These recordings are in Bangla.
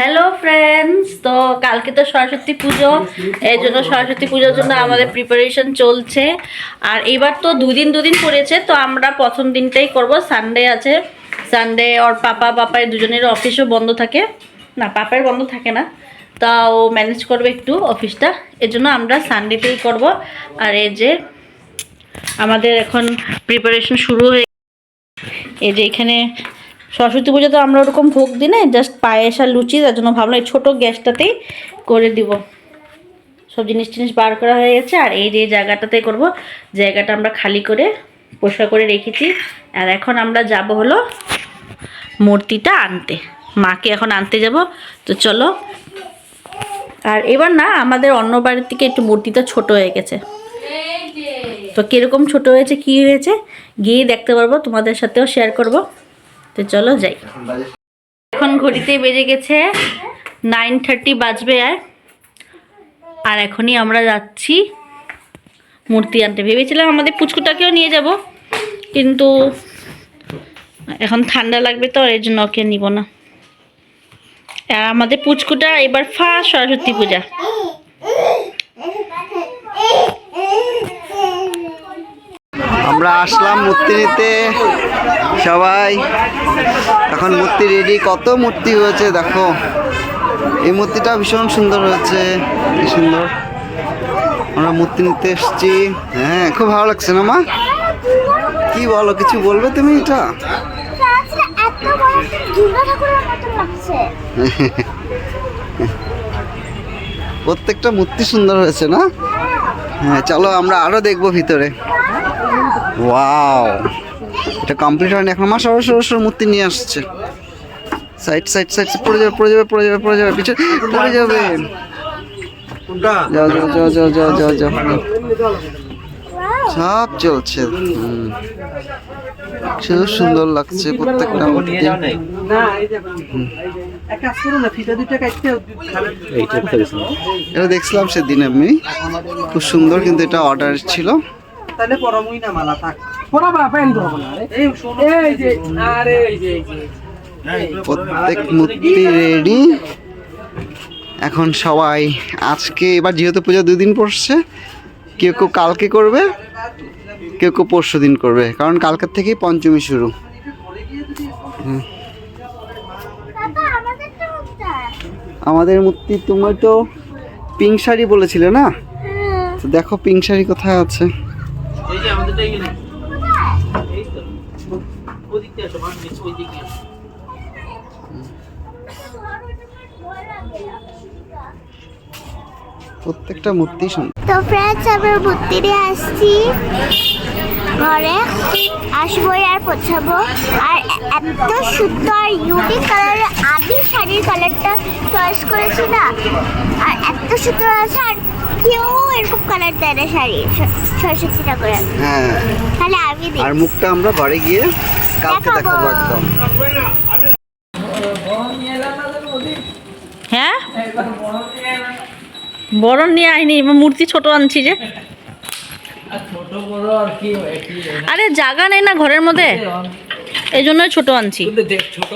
হ্যালো ফ্রেন্ডস তো কালকে তো সরস্বতী পুজো। এই জন্য সরস্বতী পুজোর জন্য আমাদের প্রিপারেশন চলছে। আর এবার তো দুদিন দুদিন পড়েছে, তো আমরা প্রথম দিনটাই করব। সানডে আছে। সানডে ওর পাপা পাপার দুজনের অফিসও বন্ধ থাকে। না, পাপার বন্ধ থাকে না। তা ও ম্যানেজ করবে একটু অফিসটা এর জন্য আমরা সানডেতেই করব। আর এই যে আমাদের এখন প্রিপারেশন শুরু হয়ে এই যে এখানে সরস্বতী পুজো তো আমরা ওরকম ভোগ দিই না জাস্ট পায়েস আর লুচি, তার জন্য ভাবলাম এই ছোটো গ্যাসটাতেই করে দিব। সব জিনিস টিনিস বার করা হয়ে গেছে, আর এই যে জায়গাটাতে করব, জায়গাটা আমরা খালি করে পরিষ্কার করে রেখেছি। আর এখন আমরা যাব হলো মূর্তিটা আনতে। মাকে এখন আনতে যাব, তো চলো। আর এবার না, আমাদের অন্য বাড়ির থেকে একটু মূর্তিটা ছোট হয়ে গেছে। তো কীরকম ছোট হয়েছে, কি হয়েছে গিয়ে দেখতে পারব, তোমাদের সাথেও শেয়ার করব। তো চলো যাই। এখন ঘড়িতে বেজে গেছে নাইন থার্টি বাজবে আর। আর এখনই আমরা যাচ্ছি মূর্তি আনতে। ভেবেছিলাম আমাদের পুচকুটাকেও নিয়ে যাব, কিন্তু এখন ঠান্ডা লাগবে তো এর জন্য ওকে নিব না। আমাদের পুচকুটা এবার ফার্স্ট সরস্বতী পূজা। আমরা আসলাম মূর্তি নিতে। সবাই, এখন মূর্তি রেডি কত মূর্তি হয়েছে দেখো। এই মূর্তিটা ভীষণ সুন্দর হয়েছে। কি সুন্দর। আমরা মূর্তি নিতে এসেছি। হ্যাঁ খুব ভালো লাগছে না মা? কি বলো, কিছু বলবে তুমি এটা? প্রত্যেকটা মূর্তি সুন্দর হয়েছে না? হ্যাঁ চলো আমরা আরও দেখব ভিতরে। ওয়াও এটা কমপ্লিট হয়নি এখন আমার সরো সরো সরো মূর্তি নিয়ে আসছে। সাইড সাইড সাইড পড়ে যাবে পড়ে যাবে পড়ে যাবে পড়ে যাবে পিছনে পড়ে যাবে। যাও যাও যাও যাও যাও যাও যাও। সব চলছে। খুব সুন্দর লাগছে প্রত্যেকটা মূর্তি। এটা দেখছিলাম সেদিন আমি। খুব সুন্দর কিন্তু এটা অর্ডার ছিল। তাহলে পরমই না মালা থাক। পরাবা প্যান করব না এই এই যে আরে এই যে প্রত্যেক মূর্তি রেডি এখন সবাই আজকে এবার যেহেতু পূজা দুই দিন পড়ছে কেউ কেউ কালকে করবে কেউ কেউ পরশু দিন করবে কারণ কালকের থেকেই পঞ্চমী শুরু। আমাদের মূর্তি তুমি তো পিঙ্ক শাড়ি বলেছিলে না? হ্যাঁ। তো দেখো পিঙ্ক শাড়ি কোথায় আছে। এই যে আমাদেরটা এখানে। এই তো। ওদিক দিয়ে আসো মা নিচে ওই দিকে আসো। প্রত্যেকটা মূর্তি সুন্দর তো ফ্রেন্ডস আমরা বুদ্ধি আসছি। ঘরে আসব আর পোছাবো। আর এত সুন্দর ইউনিক কালারের আমি শাড়ির কালারটা চয়েস করেছি না। আর এত সুন্দর আছে আর কেউ এরকম কালার দেয় না শাড়ি সরস্বতী ঠাকুরের হ্যাঁ। তাহলে আমি দিই। আর মুখটা আমরা বাড়ি গিয়ে কালকে দেখাবো। একদম। হ্যাঁ? বড় নিয়ে আইনি মূর্তি ছোট আনছি যে। ছোট বড় আর কি একই আরে জায়গা নেই না ঘরের মধ্যে? এই জন্যই ছোট আনছি। ছোট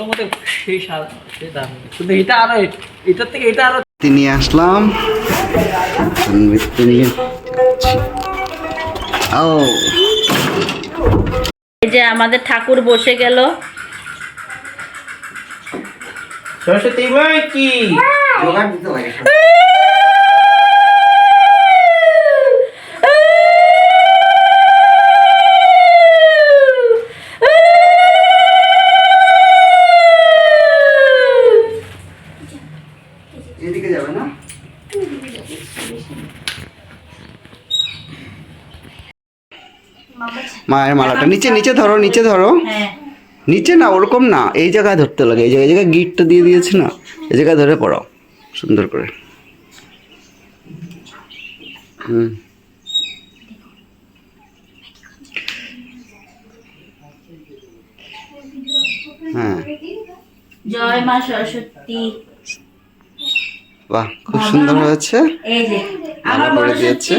নিয়ে আসলাম। মূর্তি নিয়ে যাচ্ছি। ও এই যে আমাদের ঠাকুর বসে গেল। সরস্বতী ভাই কি? এদিকে যাবে না? মায়ের মালাটা। নিচে নিচে ধরো নিচে ধরো। হ্যাঁ। নিচে না ওরকম না। এই জায়গায় ধরতে লাগে। এই জায়গায় জায়গায় গিটটা দিয়ে দিয়েছে না এই জায়গায় ধরে পড়াও। সুন্দর করে। হুম। হ্যাঁ। জয় মা সরস্বতী। বাহ খুব সুন্দর হয়েছে। এই যে আমার বড় দিয়েছে।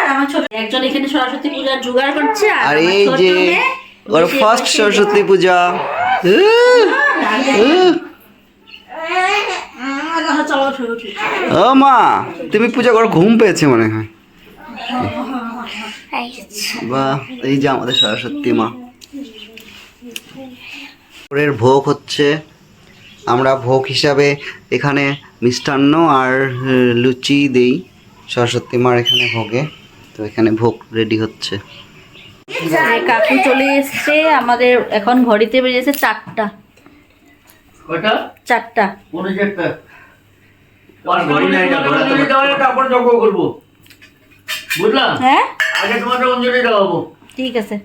আর আমার ছোট একজন এখানে সরস্বতী পূজার জোগাড় করছে আর আর এই যে ওর ফার্স্ট সরস্বতী পূজা। ও মা তুমি পূজা করো ঘুম পেয়েছে মনে হয়। বা এই যে আমাদের সরস্বতী মা। ভোগ হচ্ছে। আমরা ভোগ হিসাবে এখানে মিষ্টান্ন আর লুচি দেই। সরস্বতী মার এখানে ভোগে। তো এখানে ভোগ রেডি হচ্ছে। কাকু চলে এসছে। আমাদের এখন ঘড়িতে বেজেছে চারটা। চারটা। হ্যাঁ? ঠিক আছে।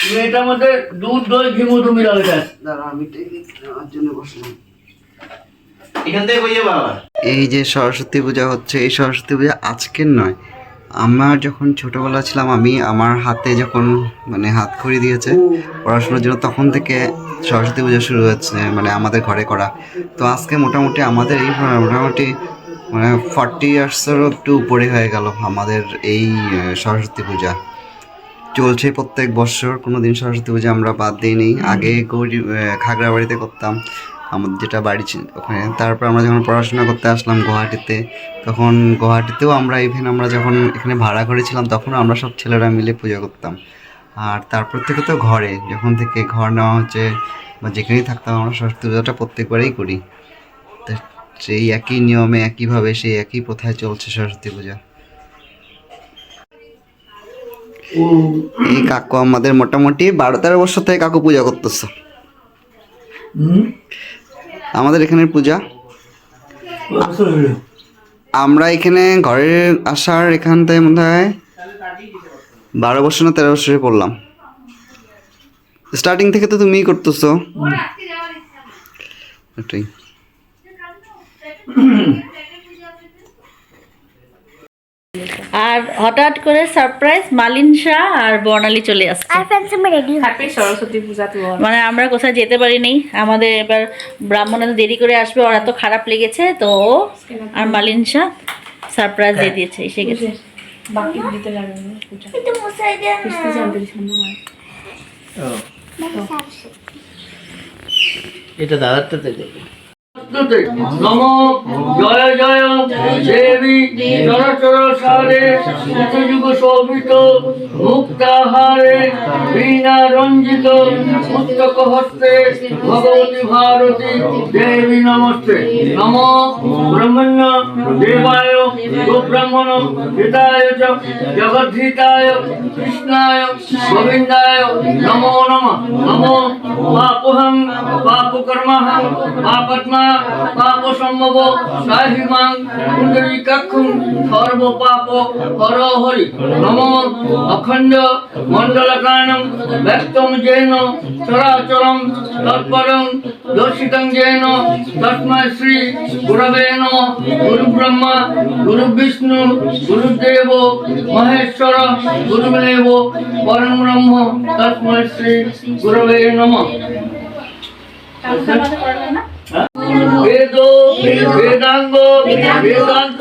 তুমি এটার মধ্যে দুধ দই ঘি মধু দাঁড়া আমি জন্য বসলাম। এখান থেকে বাবা এই যে সরস্বতী পূজা হচ্ছে এই সরস্বতী পূজা আজকের নয়। আমার যখন ছোটবেলা ছিলাম আমি আমার হাতে যখন মানে হাত খড়ি দিয়েছে পড়াশোনার জন্য তখন থেকে সরস্বতী পূজা শুরু হচ্ছে মানে আমাদের ঘরে করা। তো আজকে মোটামুটি আমাদের এই মোটামুটি মানে ফর্টি ইয়ার্সেরও একটু উপরে হয়ে গেল আমাদের এই সরস্বতী পূজা। চলছে প্রত্যেক বছর কোনো দিন সরস্বতী পূজা আমরা বাদ দিইনি। আগে গৌরী আহ, খাগড়াবাড়িতে করতাম। আমাদের যেটা বাড়ি ছিল ওখানে। তারপর আমরা যখন পড়াশোনা করতে আসলাম গুয়াহাটিতে তখন গুয়াহাটিতেও আমরা ইভেন আমরা যখন এখানে ভাড়া করেছিলাম তখন আমরা সব ছেলেরা মিলে পুজো করতাম। আর তারপর থেকে তো ঘরে যখন থেকে ঘর নেওয়া হচ্ছে বা যেখানেই থাকতাম আমরা সরস্বতী পূজাটা প্রত্যেকবারেই করি। তো সেই একই নিয়মে একইভাবে সেই একই প্রথায় চলছে সরস্বতী পূজা। এই কাকু আমাদের মোটামুটি বারো তেরো বছর থেকে কাকু পূজা করতেছে। আমাদের এখানের পূজা। আমরা এখানে ঘরে আসার এখান থেকে মনে হয় বারো বছর না তেরো বছরে পড়লাম। স্টার্টিং থেকে তো তুমিই করতেছো। এটাই। আর হঠাৎ করে সারপ্রাইজ মালিন শাহ আর বর্ণালী চলে আসছে। আর ফ্রেন্ডস আমি রেডি হ্যাপি সরস্বতী পূজা তো মানে আমরা কোথাও যেতে পারিনি। আমাদের এবার ব্রাহ্মণ তো দেরি করে আসবে ওর এত খারাপ লেগেছে তো ও আর মালিন শাহ সারপ্রাইজ দিয়ে দিয়েছে এসে গেছে। বাকি দিতে লাগবে না পূজা। কিন্তু মশাই দেন কিস্তি জানতে সামনে হয় এটা দাদারটাতে দেবে। নম জয় জয় দেবী চরচর সারে যুগ শোভিত মুক্তাহারে বীণা রঞ্জিত পুস্তক হস্তে, ভগবতী ভারতী দেবী নমস্তে। নম ব্রহ্মণ্য দেবায়, গোব্রাহ্মণ হিতায় জগদ্ধিতায়, কৃষ্ণায়, গোবিন্দায় নমো নম। নমো পাপহং পাপকর্মহং পাপত্মা পাপ সম্ভব সাহিমাং পুণ্ডরীকাক্ষং সর্ব পাপ হর হরি নম অখণ্ড মণ্ডলকানং ব্যক্তম যেন চরাচরম তৎপরং দর্শিতং যেন তস্মৈ শ্রী গুরবে নম। গুরু ব্রহ্মা গুরু বিষ্ণু গুরুদেব মহেশ্বর গুরুদেব পরম ব্রহ্ম তস্মৈ শ্রী গুরবে নমঃ। বেদ বেদাঙ্গ। বেদান্ত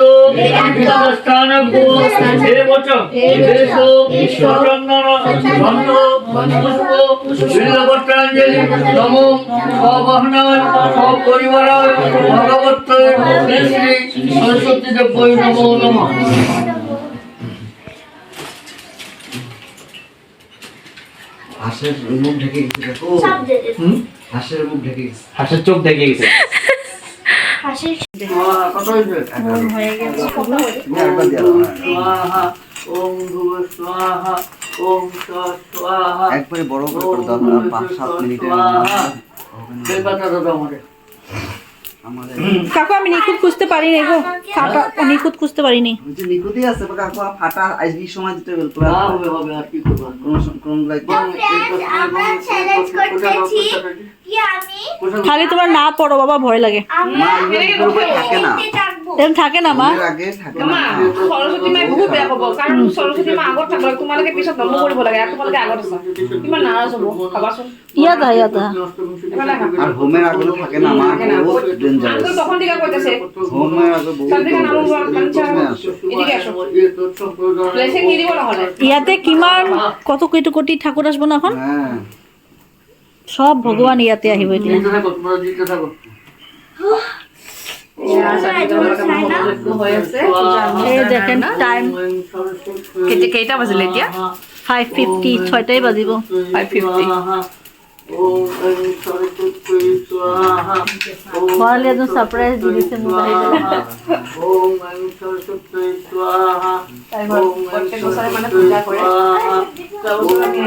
সরস্বতী নমো নমঃ হাঁসের মুখ ঢেকে গেছে। হাঁসের মুখ ঢেকে গেছে। হাসের চোখ দেখে গেছে। একবার হ্যাঁ। বড় করে দাও পাঁচ সাত মিনিটের সেই কথা দাদা আমাদের আমাদের কাকু আমি নিখুঁত খুঁজতে পারিনি গো। ফাটা নিখুঁত খুঁজতে পারিনি। নিকুতি আছে কাকু ফাটা সময় দিতে গেল হবে হবে আর কি করব? কোন কোন লাইক আমরা চ্যালেঞ্জ করতেছি কি আমি খালি তোমার না পড়ো বাবা ভয় লাগে। থাকে না। এরকম থাকে না মা? মায়ে বহুত বেয়া পাব কাৰণ সৰস্বতী মা আগত থাকিব তোমালোকে পিছত নম কৰিব লাগে আৰু তোমালোকে আগত আছা। কিমান নাৰাজ হ'ব ভাবাচোন। ইয়াত আহ ইয়াত আহ। আর হোমের আগে থাকে না মা বহুত ডেঞ্জারাস আনটো তখন দিকে কৈতেছে হোমের আগে বহুত চান্দিকা নাম কাঞ্চা এদিকে আসো প্লেচে কি দিব ইয়াতে কিমান কত কোটি কোটি ঠাকুর আসব না এখন হ্যাঁ। সব ভগৱান ইয়াতে আহিব এতিয়া কেইটা বাজিলে এতিয়া ফাইভ ফিফটি ছয়টাই বাজিব ফাইভ ফিফটি ঘৰলৈ এজন ছাৰপ্ৰাইজ দি দিছে মোক আহি পেলাই। তাই ঘৰত প্ৰত্যেক বছৰে মানে পূজা কৰে যোৱা বছৰ আমি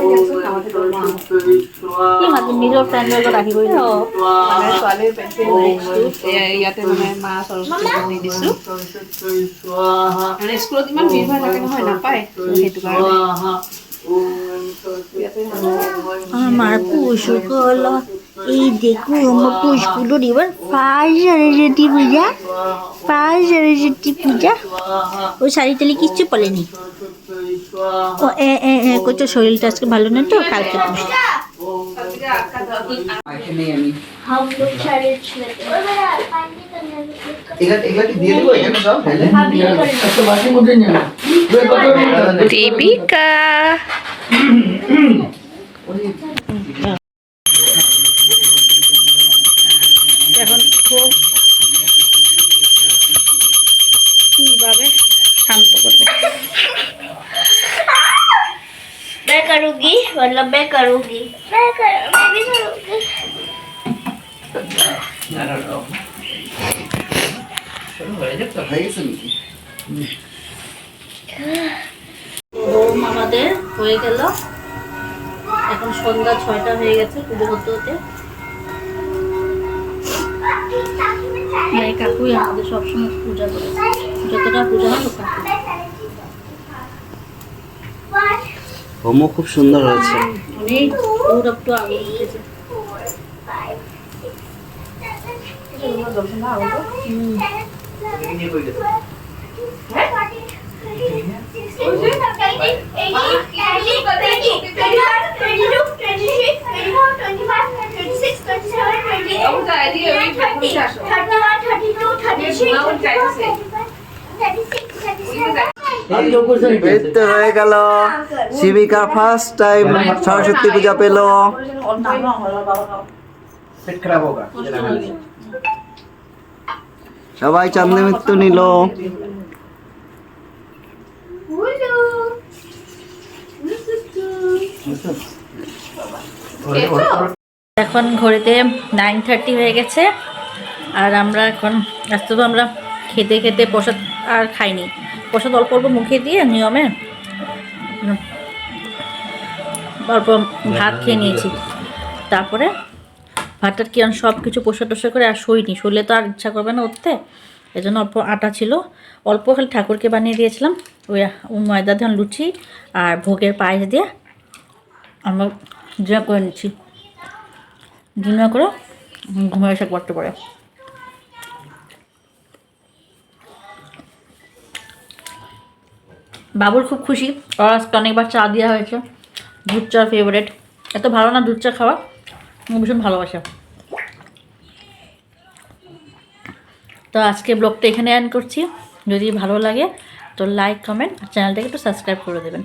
দিয়াচোন নামাতে দিব নোৱাৰো কি মাতিম নিজৰ ফ্ৰেণ্ডৰ লগত আহিবই। মানে ইয়াতে মানে মা সৰস্বতী দিছো স্কুলত ইমান ভিৰ ভাৰ থাকে নহয় নাপায় সেইটো কাৰণে আমার পশুগুলো এই দেখুন আমার পশুগুলোর এবার ফার্স্ট সরস্বতী পূজা ফার্স্ট সরস্বতী পূজা। ও শাড়ি তালি কিচ্ছু বলেনি ও, এ এ এ, করছ, শরীরটা আজকে ভালো না তো? কালকে দীপিকা এখন খুব কিভাবে শান্ত করবে मैं करूँगी मतलब मैं करूँगी मैं कर मैं भी करूँगी হয়ে গেছে সন্ধ্যা ছয়টা হয়ে গেছে পুজো হতে হতে। এই কাকুই আমাদের সবসময় পূজা করে যতটা পূজা হয় হোমও খুব সুন্দর হয়েছে। অনেক দূর একটু আগে উঠেছে। হুম। এই হয়ে গেল শিবিকা ফার্স্ট টাইম সরস্বতী পূজা পেল। সবাই চাঁদনি মৃত্যু নিল। এখন ঘড়িতে নাইন থার্টি হয়ে গেছে, আর আমরা এখন আজকে তো আমরা খেতে খেতে প্রসাদ আর খাইনি। প্রসাদ অল্প অল্প মুখে দিয়ে নিয়মে অল্প ভাত খেয়ে নিয়েছি। তারপরে ভাতটার কি সব কিছু পোষা টোষা করে আর শোইনি। শুলে তো আর ইচ্ছা করবে না উঠতে। এই জন্য অল্প আটা ছিল। অল্প খালি ঠাকুরকে বানিয়ে দিয়েছিলাম। ওই ওই ময়দা, ধান, লুচি আর ভোগের পায়েস দিয়ে আমরা ডিনার করে নিচ্ছি। ডিনার করে ঘুমিয়ে এসে পড়তে পারে। বাবুর খুব খুশি। ওর আজকে অনেকবার চা দেওয়া হয়েছে। দুধ চা ফেভারেট এত ভালো না দুধ চা খাওয়া। ভীষণ ভালোবাসা। তো আজকে ব্লগটা এখানে অ্যান্ড করছি। যদি ভালো লাগে তো লাইক কমেন্ট আর চ্যানেলটাকে একটু সাবস্ক্রাইব করে দেবেন।